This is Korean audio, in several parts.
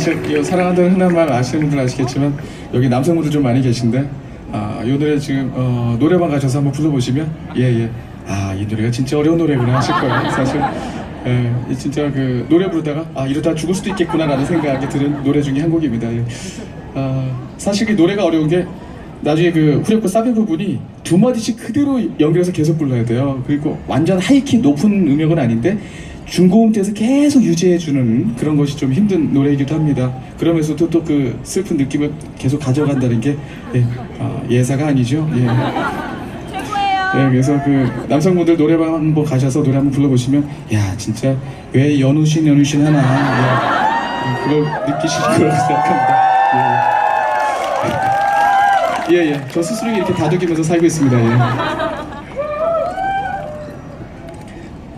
사실 이 사랑한다는 흔한 말 아시는 분들 아시겠지만 여기 남성분들 좀 많이 계신데 아, 이 노래 지금 어, 노래방 가셔서 한번 불러보시면 예예 예. 예. 아 이 노래가 진짜 어려운 노래구나 하실 거예요 사실 예, 이 진짜 그 노래 부르다가 아 이러다 죽을 수도 있겠구나라는 생각이 드는 노래 중에 한 곡입니다. 예. 아, 사실 그 노래가 어려운 게 나중에 그 후렴구 사비 부분이 두 마디씩 그대로 연결해서 계속 불러야 돼요. 그리고 완전 하이키 높은 음역은 아닌데 중고음대에서 계속 유지해주는 그런 것이 좀 힘든 노래이기도 합니다. 그러면서도 또 그 슬픈 느낌을 계속 가져간다는 게 예, 아, 예사가 아니죠. 예. 네, 그래서 그 남성분들 노래방 한번 가셔서 노래 한번 불러보시면 야 진짜 왜 연우신 연우신 하나 예, 그걸 느끼실 거라고 생각합니다. 예, 예, 예. 저 스스로 이렇게 다독이면서 살고 있습니다. 예.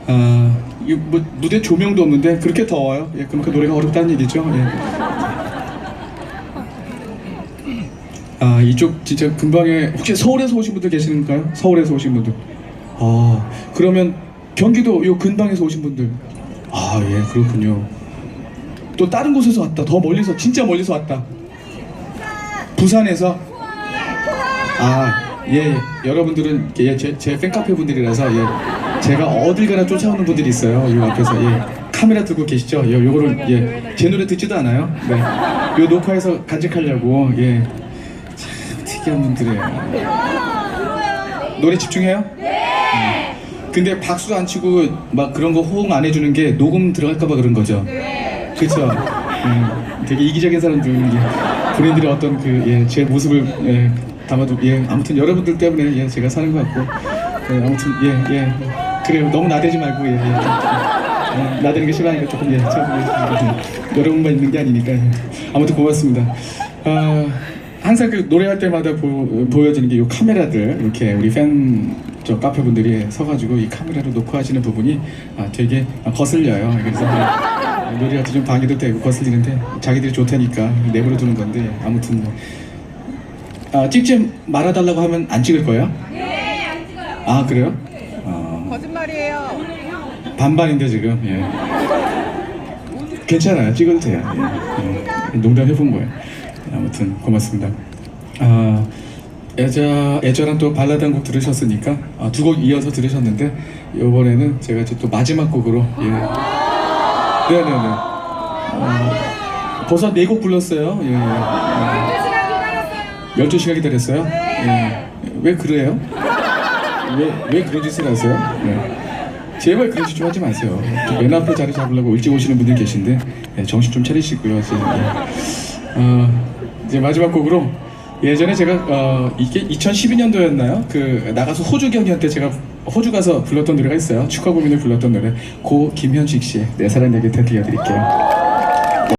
아, 이 뭐, 무대 조명도 없는데 그렇게 더워요. 예, 그럼 그 노래가 어렵다는 얘기죠. 예. 아 이쪽 진짜 근방에 혹시 서울에서 오신 분들 계시는가요? 서울에서 오신 분들. 아 그러면 경기도 요 근방에서 오신 분들. 아 예 그렇군요. 또 다른 곳에서 왔다. 더 멀리서 진짜 멀리서 왔다. 부산에서. 아 예, 여러분들은 예, 제, 제 팬카페 분들이라서 예, 제가 어딜 가나 쫓아오는 분들이 있어요. 이 앞에서 예, 카메라 들고 계시죠? 예, 요거를 예, 제 노래 듣지도 않아요. 네, 요 녹화해서 간직하려고 예, 참 특이한 분들이에요. 노래 집중해요? 네. 근데 박수 안 치고 막 그런 거 호응 안 해주는 게 녹음 들어갈까봐 그런 거죠. 그렇죠. 음, 되게 이기적인 사람들 이게 본인들의 어떤 그제 모습을 예, 담아도 예 아무튼 여러분들 때문에 예 제가 사는 것 같고 예, 아무튼 예예 그래요 너무 나대지 말고 예, 예. 예, 나대는 게 싫어하니까 조금 예, 참, 예, 여러분만 있는 게 아니니까 예. 아무튼 고맙습니다. 아, 항상 그 노래할 때마다 보, 보여지는 게 이 카메라들 이렇게 우리 팬 저 카페 분들이 서가지고 이 카메라로 녹화하시는 부분이 아, 되게 거슬려요. 그래서 노래할 때 좀 방해도 되고 거슬리는데 자기들이 좋다니까 내버려 두는 건데 아무튼 뭐 아, 찍지 말아달라고 하면 안 찍을 거예요? 네, 안 찍어요. 아 그래요? 아, 거짓말이에요. 반반인데 지금 예. 괜찮아요 찍어도 돼요 예. 예. 농담 해본 거예요 아무튼 고맙습니다 아 애자 애절한 또 발라드 한 곡 들으셨으니까 아, 두곡 이어서 들으셨는데 이번에는 제가 이제 또 마지막 곡으로 예. 네네네 어, 벌써 네곡 불렀어요 예, 예. 예. 12시간 기다렸어요? 예. 왜 그래요? 왜, 왜 그런 짓을 하세요? 네. 제발 그런 짓 좀 하지 마세요. 또맨 앞에 자리 잡으려고 일찍 오시는 분들 계신데 예, 정신 좀 차리시고요. 예. 어, 이제 마지막 곡으로 예전에 제가 어, 이게 2012년도였나요? 그 나가서 호주 경기한테 제가 호주 가서 불렀던 노래가 있어요. 축하 고민을 불렀던 노래 고 김현식 씨의 내 사랑 내게 들려드릴게요.